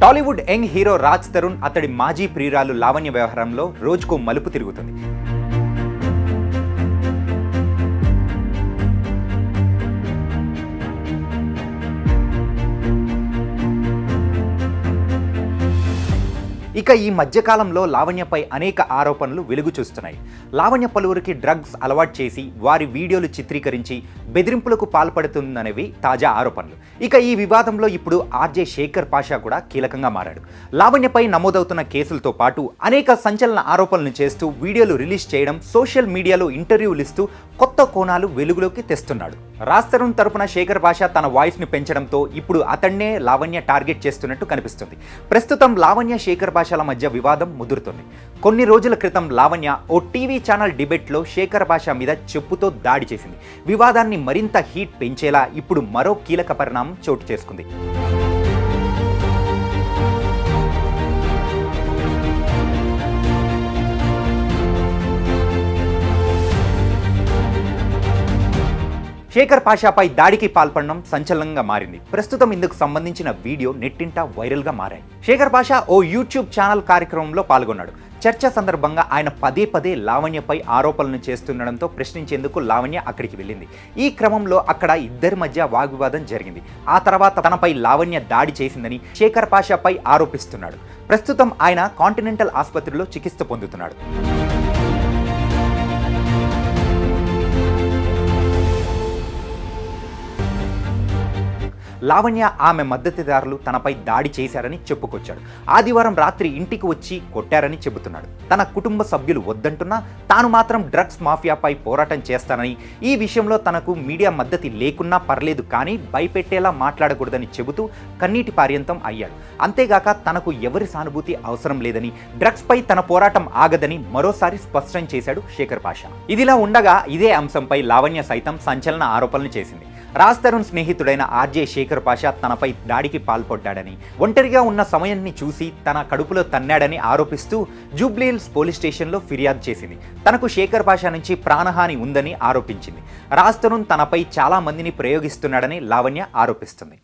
Tollywood young hero Raj Tarun అతడి మాజీ ప్రియురాలు లావణ్య వ్యవహారంలో రోజుకో మలుపు తిరుగుతుంది. ఇక ఈ మధ్యకాలంలో లావణ్యపై అనేక ఆరోపణలు వెలుగు చూస్తున్నాయి. లావణ్య పలువురికి డ్రగ్స్ అలవాటు చేసి వారి వీడియోలు చిత్రీకరించి బెదిరింపులకు పాల్పడుతుందనేవి తాజా ఆరోపణలు. ఇక ఈ వివాదంలో ఇప్పుడు ఆర్జే శేఖర్ పాషా కూడా కీలకంగా మారాడు. లావణ్యపై నమోదవుతున్న కేసులతో పాటు అనేక సంచలన ఆరోపణలు చేస్తూ వీడియోలు రిలీజ్ చేయడం సోషల్ మీడియాలో ఇంటర్వ్యూలు ఇస్తూ కొత్త కోణాలు వెలుగులోకి తెస్తున్నాడు. రాస్తరుణ్ తరపున శేఖర్ భాష తన వాయిస్ను పెంచడంతో ఇప్పుడు అతన్నే లావణ్య టార్గెట్ చేస్తున్నట్టు కనిపిస్తుంది. ప్రస్తుతం లావణ్య శేఖర్ భాషల మధ్య వివాదం ముదురుతుంది. కొన్ని రోజుల క్రితం లావణ్య ఓ టీవీ ఛానల్ డిబేట్లో శేఖర్ భాష మీద చెప్పుతో దాడి చేసింది. వివాదాన్ని మరింత హీట్ పెంచేలా ఇప్పుడు మరో కీలక పరిణామం చోటు చేసుకుంది. శేఖర్ పాషాపై దాడికి పాల్పడడం సంచలనంగా మారింది. ప్రస్తుతం ఇందుకు సంబంధించిన వీడియో నెట్టింట వైరల్గా మారాయి. శేఖర్ పాషా ఓ యూట్యూబ్ ఛానల్ కార్యక్రమంలో పాల్గొన్నాడు. చర్చ సందర్భంగా ఆయన పదే పదే లావణ్యపై ఆరోపణలు చేస్తుండడంతో ప్రశ్నించేందుకు లావణ్య అక్కడికి వెళ్ళింది. ఈ క్రమంలో అక్కడ ఇద్దరి మధ్య వాగ్వివాదం జరిగింది. ఆ తర్వాత తనపై లావణ్య దాడి చేసిందని శేఖర్ పాషాపై ఆరోపిస్తున్నాడు. ప్రస్తుతం ఆయన కాంటినెంటల్ ఆసుపత్రిలో చికిత్స పొందుతున్నాడు. లావణ్య ఆమె మద్దతుదారులు తనపై దాడి చేశారని చెప్పుకొచ్చాడు. ఆదివారం రాత్రి ఇంటికి వచ్చి కొట్టారని చెబుతున్నాడు. తన కుటుంబ సభ్యులు వద్దంటున్నా తాను మాత్రం డ్రగ్స్ మాఫియాపై పోరాటం చేస్తానని ఈ విషయంలో తనకు మీడియా మద్దతు లేకున్నా పర్లేదు కానీ భయపెట్టేలా మాట్లాడకూడదని చెబుతూ కన్నీటి పార్యంతం అయ్యాడు. అంతేగాక తనకు ఎవరి సానుభూతి అవసరం లేదని డ్రగ్స్పై తన పోరాటం ఆగదని మరోసారి స్పష్టం చేశాడు శేఖర్ పాషా. ఇదిలా ఉండగా ఇదే అంశంపై లావణ్య సైతం సంచలన ఆరోపణలు చేసింది. రాజ్ తరుణ్ స్నేహితుడైన ఆర్జే శేఖర్ పాషా తనపై దాడికి పాల్పడ్డాడని ఒంటరిగా ఉన్న సమయాన్ని చూసి తన కడుపులో తన్నాడని ఆరోపిస్తూ జూబ్లీహిల్స్ పోలీస్ స్టేషన్లో ఫిర్యాదు చేసింది. తనకు శేఖర్ పాషా నుంచి ప్రాణహాని ఉందని ఆరోపించింది. రాజ్ తరుణ్ తనపై చాలా మందిని ప్రయోగిస్తున్నాడని లావణ్య ఆరోపిస్తుంది.